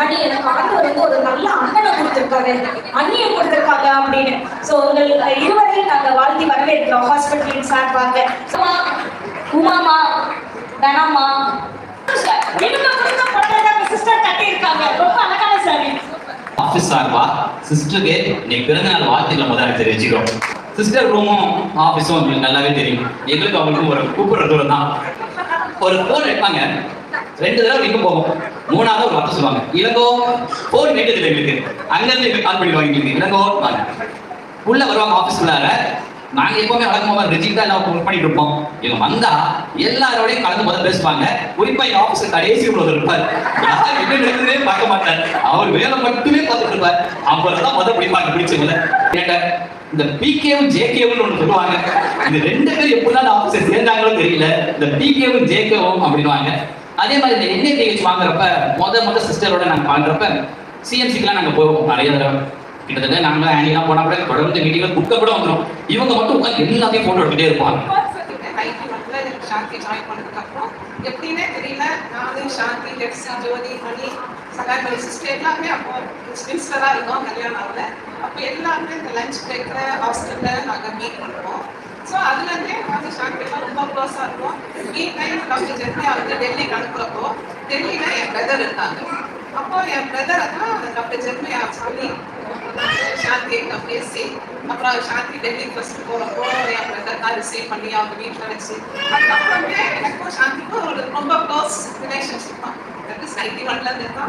அண்ணி எனக்கு ஆண்டவர் வந்து ஒரு நல்ல அண்ணனை கொடுத்துருக்காரு. அண்ணியை கொடுத்துருக்காங்க அப்படின்னு. ஸோ உங்கள் இருவரையும் நாங்க வாழ்த்தி வரவேற்கிறோம் ஹாஸ்பிட்டலின் சார்பாக. உமா, உமாமா தனம்மா இவங்க கொடுத்த சிஸ்டர் கட்டி இருக்காங்க ரொம்ப அழகான சாரி ஆஃபீஸ் சார்பா? சிஸ்டருக்கு இன்னைக்கு பிறந்த நாள் வாழ்த்துக்களை முதல்ல தெரிவிச்சுக்கிறோம். சிஸ்டர் ரூமும் ஆஃபீஸும் உங்களுக்கு நல்லாவே தெரியும். எங்களுக்கு அவங்களுக்கும் ஒரு கூப்பிடுற தூரம் தான். ஒரு ஃபோன் எடுப்பாங்க ரெண்டு தடவை எங்க போகும். மூணாவது ஒரு வார்த்தை சொல்லுவாங்க. இளங்கோ போன் கேட்டதில்லை எங்களுக்கு. அங்கிருந்து கால் பண்ணிடுவாங்க எங்களுக்கு இளங்கோ வாங்க. உள்ள வருவாங்க ஆஃபீஸ் நாங்க எப்பவுமே வழக்கமா ரிஜிக்டா எல்லாம் ஒர்க் பண்ணிட்டு இருப்போம். இவங்க வந்தா எல்லாரோடையும் கலந்து முதல்ல பேசுவாங்க. குறிப்பா எங்க ஆபீஸ்ல கடைசி உள்ளவர் இருப்பார். யார் என்ன நடக்குதுன்னே பார்க்க மாட்டார். அவர் வேலை மட்டுமே பார்த்துட்டு இருப்பார். அவர்தான் முதல் பிடிப்பாங்க பிடிச்சவங்கள கேட்ட இந்த பிகேவும் ஜேகேவும் ஒன்று சொல்லுவாங்க. இந்த ரெண்டு பேரும் எப்படிதான் அந்த சேர்ந்தாங்களோ தெரியல. இந்த பிகேவும் ஜேகேவும் அப்படின்னுவாங்க அதே மாதிரி இந்த என்ஏடிஹெச் வாங்குறப்ப முத முத சிஸ்டரோட நாங்கள் வாங்குறப்ப சிஎம்சிக்கெல்லாம் நாங்கள் போவோம். நிறைய தடவை. கிட்டத்தட்ட நாங்களும் ஆனிலாம் போனால் கூட தொடர்ந்து மீட்டிங்ல குக்க கூட வந்துடும் இவங்க மட்டும் உட்காந்து எல்லாத்தையும் ஃபோட்டோ எடுத்துட்டே இருப்பாங்க. ஐடி மட்டும் எனக்கு சாந்தி ஜாயின் பண்ணதுக்கு அப்புறம் எப்படின்னே தெரியல. நானும் சாந்தி ஜெர்சி ஜோதி மணி சகாக்கள் சிஸ்டர் எல்லாமே அப்போ ஸ்பின்ஸ்ல தான் இருந்தோம் கல்யாணம் ஆகல. அப்போ எல்லாருமே இந்த லஞ்ச் பிரேக்ல ஹாஸ்டலில் நாங்கள் மீட் பண்ணுவோம். ஸோ அதுலேருந்தே வந்து சாந்தி எல்லாம் ரொம்ப க்ளோஸா இருப்போம் மீட் டைம் டாக்டர் ஜெர்னியா வந்து டெல்லிக்கு அனுப்புறப்போ டெல்லியில என் பிரதர் இருந்தாங்க அப்போ என் பிரதரை தான் டாக்டர் ஜெர்மியா சொல்லி சாந்தி எங்க பேசி அப்புறம் சாந்தி டெல்லி ஃபர்ஸ்ட் போறப்போ என் பிரதர் தான் ரிசீவ் பண்ணி அவங்க வீட்டில் வச்சு அதுக்கப்புறமே எனக்கும் சாந்திக்கும் ஒரு ரொம்ப க்ளோஸ் ரிலேஷன்ஷிப் தான். நைன்டி ஒன்ல இருந்து தான்